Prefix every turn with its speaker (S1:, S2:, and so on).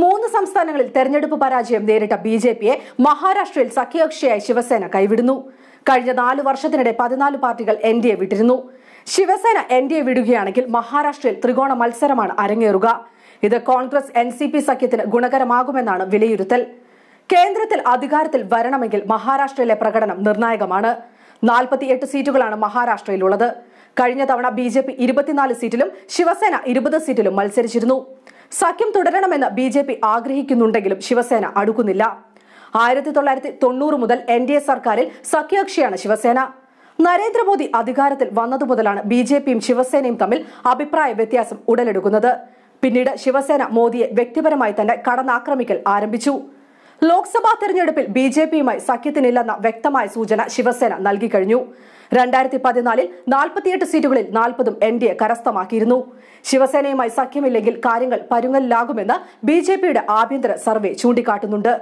S1: മൂന്ന് സംസ്ഥാനങ്ങളിൽ തെരഞ്ഞെടുപ്പ് പരാജയം നേരിട്ട ബി ജെ പിയെ മഹാരാഷ്ട്രയിൽ സഖ്യകക്ഷിയായി ശിവസേന കൈവിടുന്നു. കഴിഞ്ഞ നാല് വർഷത്തിനിടെ പതിനാല് പാർട്ടികൾ എൻ ഡി എ വിട്ടിരുന്നു. ശിവസേന എൻ ഡി എ വിടുകയാണെങ്കിൽ മഹാരാഷ്ട്രയിൽ ത്രികോണ മത്സരമാണ് അരങ്ങേറുക. ഇത് കോൺഗ്രസ് എൻ സി പി സഖ്യത്തിന് ഗുണകരമാകുമെന്നാണ് വിലയിരുത്തൽ. കേന്ദ്രത്തിൽ അധികാരത്തിൽ വരണമെങ്കിൽ മഹാരാഷ്ട്രയിലെ പ്രകടനം നിർണായകമാണ്. നാൽപ്പത്തിയെട്ട് സീറ്റുകളാണ് മഹാരാഷ്ട്രയിലുള്ളത്. കഴിഞ്ഞ തവണ ബി ജെ പി ഇരുപത്തിനാല് സീറ്റിലും ശിവസേന ഇരുപത് സീറ്റിലും മത്സരിച്ചിരുന്നു. സഖ്യം തുടരണമെന്ന് ബി ജെ പി ആഗ്രഹിക്കുന്നുണ്ടെങ്കിലും ശിവസേന അടുക്കുന്നില്ല. ആയിരത്തി തൊള്ളായിരത്തി തൊണ്ണൂറ് മുതൽ എൻ ഡി എ സർക്കാരിൽ സഖ്യകക്ഷിയാണ് ശിവസേന. നരേന്ദ്രമോദി അധികാരത്തിൽ വന്നതു മുതലാണ് ബി ജെ പിയും ശിവസേനയും തമ്മിൽ അഭിപ്രായ വ്യത്യാസം ഉടലെടുക്കുന്നത്. പിന്നീട് ശിവസേന മോദിയെ വ്യക്തിപരമായി തന്നെ കടന്നാക്രമിക്കൽ ആരംഭിച്ചു. ലോക്സഭാ തെരഞ്ഞെടുപ്പിൽ ബി ജെ പിയുമായി സഖ്യത്തിനില്ലെന്ന വ്യക്തമായ സൂചന ശിവസേന നൽകി കഴിഞ്ഞു. രണ്ടായിരത്തി പതിനാലിൽ നാൽപ്പത്തിയെട്ട് സീറ്റുകളിൽ നാൽപ്പതും എൻ ഡി എ കരസ്ഥമാക്കിയിരുന്നു. ശിവസേനയുമായി സഖ്യമില്ലെങ്കിൽ കാര്യങ്ങൾ പരുങ്ങലിലാകുമെന്ന് ബി ജെ പിയുടെ ആഭ്യന്തര സർവേ ചൂണ്ടിക്കാട്ടുന്നുണ്ട്.